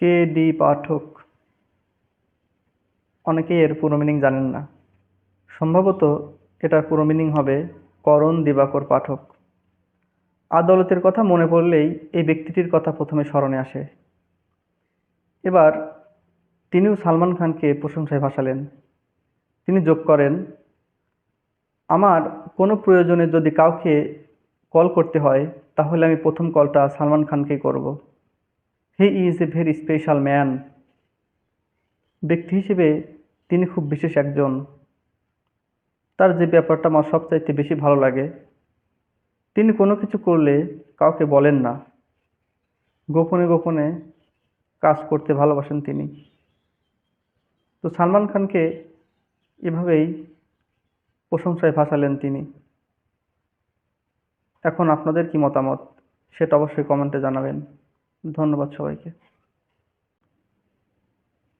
K D পাঠক? অনেকেই এর পুরো মিনিং জানেন না। সম্ভবত এটার পুরো মিনিং হবে করণ দিবাকর পাঠক। আদালতের কথা মনে পড়লেই এই ব্যক্তিটির কথা প্রথমে স্মরণে আসে। এবার তিনিও সালমান খানকে প্রশংসায় ভাসালেন। তিনি যোগ করেন, আমার কোনো প্রয়োজনে যদি কাউকে কল করতে হয়, তাহলে আমি প্রথম কলটা সালমান খানকেই করব। He is a very special man. ব্যক্তি হিসেবে তিনি খুব বিশেষ একজন। তার যে ব্যাপারটা আমার সবচাইতে বেশি ভালো লাগে, তিনি কোনো কিছু করলে কাউকে বলেন না। গোপনে গোপনে কাজ করতে ভালোবাসেন তিনি। তো সালমান খানকে এভাবেই প্রশংসায় ভাসালেন তিনি। এখন আপনাদের কি মতামত? সেটা অবশ্যই কমেন্টে জানাবেন। ধন্যবাদ সবাইকে।